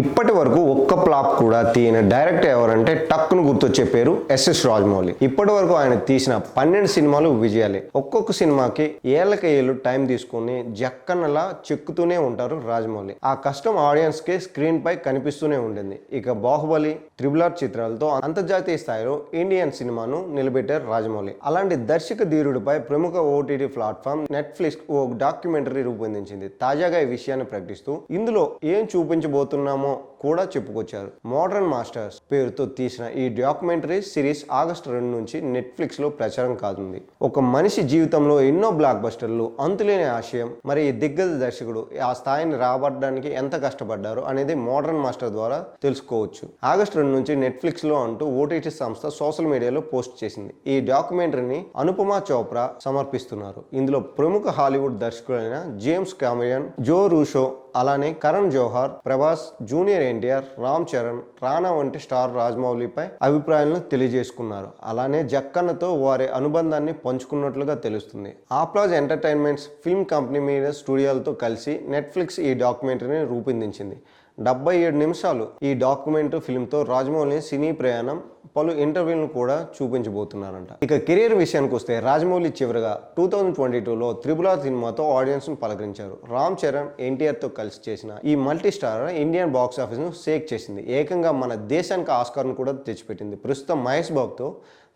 ఇప్పటి వరకు ఒక్క ఫ్లాప్ కూడా తీయని డైరెక్టర్ ఎవరంటే టక్కును గుర్తొచ్చే పేరు ఎస్ఎస్ రాజమౌళి. ఇప్పటి వరకు ఆయన తీసిన పన్నెండు సినిమాలు విజయాలే. ఒక్కొక్క సినిమాకి ఏళ్ళకి ఏళ్ళు టైం తీసుకుని జక్కనలా చెక్కుతూనే ఉంటారు రాజమౌళి. ఆ కష్టం ఆడియన్స్కి స్క్రీన్ పై కనిపిస్తూనే ఉండింది. ఇక బాహుబలి త్రిబుల్ ఆర్ చిత్రాలతో అంతర్జాతీయ స్థాయిలో ఇండియన్ సినిమాను నిలబెట్టారు రాజమౌళి. అలాంటి దర్శక ధీరుడిపై ప్రముఖ ఓటీటీ ప్లాట్ఫామ్ నెట్ఫ్లిక్స్ ఓ డాక్యుమెంటరీ రూపొందించింది. తాజాగా ఈ విషయాన్ని ప్రకటిస్తూ ఇందులో ఏం చూపించబోతున్నాము కూడా చెప్పుకొచ్చారు. మోడర్న్ మాస్టర్స్ పేరుతో తీసిన ఈ డాక్యుమెంటరీ సిరీస్ ఆగస్టు రెండు నుంచి నెట్ఫ్లిక్స్లో ప్రచారం కానుంది. ఒక మనిషి జీవితంలో ఎన్నో బ్లాక్ బస్టర్లు అంతులేని ఆశయం మరి ఈ దిగ్గజ దర్శకుడు ఆ స్థాయిని రాబడడానికి ఎంత కష్టపడ్డారు అనేది మోడర్న్ మాస్టర్ ద్వారా తెలుసుకోవచ్చు. ఆగస్టు రెండు నుంచి నెట్ఫ్లిక్స్లో అంటూ ఓటీటీ సంస్థ సోషల్ మీడియాలో పోస్ట్ చేసింది. ఈ డాక్యుమెంటరీని అనుపమా చోప్రా సమర్పిస్తున్నారు. ఇందులో ప్రముఖ హాలీవుడ్ దర్శకుడైన జేమ్స్ కామియన్ జో రూషో అలానే కరణ్ జోహార్ ప్రభాస్ జూనియర్ ఎన్టీఆర్ రామ్ చరణ్ రానా వంటి స్టార్ రాజమౌళిపై అభిప్రాయాలను తెలియజేసుకున్నారు. అలానే జక్కన్నతో వారి అనుబంధాన్ని పంచుకున్నట్లుగా తెలుస్తుంది. ఆప్లాజ్ ఎంటర్టైన్మెంట్స్ ఫిల్మ్ కంపెనీ మీద స్టూడియోలతో కలిసి నెట్ఫ్లిక్స్ ఈ డాక్యుమెంటరీని రూపొందించింది. డెబ్బై ఏడు నిమిషాలు ఈ డాక్యుమెంటరీ ఫిల్మ్తో రాజమౌళి సినీ ప్రయాణం పలు ఇంటర్వ్యూలను కూడా చూపించబోతున్నారంట. ఇక కెరీర్ విషయానికి వస్తే రాజమౌళి చివరిగా టూ థౌజండ్ ట్వంటీ టూలో త్రిపుల సినిమాతో ఆడియన్స్ను పలకరించారు. రామ్ చరణ్ ఎన్టీఆర్తో కలిసి చేసిన ఈ మల్టీ స్టార్ ఇండియన్ బాక్స్ ఆఫీస్ను షేక్ చేసింది. ఏకంగా మన దేశానికి ఆస్కార్ను కూడా తెచ్చిపెట్టింది. ప్రస్తుతం మహేష్ బాబుతో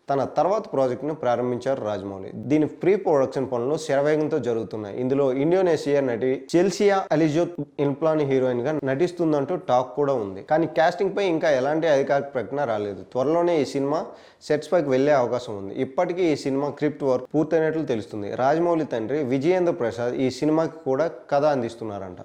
తన తర్వాత ప్రాజెక్టును ప్రారంభించారు రాజమౌళి. దీని ప్రీ ప్రొడక్షన్ పనులు శరవేగంతో జరుగుతున్నాయి. ఇందులో ఇండోనేషియా నటి చెల్సియా అలిజోత్ ఇన్ప్లాన్ హీరోయిన్గా నటిస్తుందంటూ టాక్ కూడా ఉంది. కానీ కాస్టింగ్ పై ఇంకా ఎలాంటి అధికారిక ప్రకటన రాలేదు. త్వరలోనే ఈ సినిమా సెట్స్ పైకి వెళ్ళే అవకాశం ఉంది. ఇప్పటికీ ఈ సినిమా క్రిప్ట్ వర్క్ పూర్తయినట్లు తెలుస్తుంది. రాజమౌళి తండ్రి విజయేంద్ర ప్రసాద్ ఈ సినిమాకి కూడా కథ అందిస్తున్నారంట.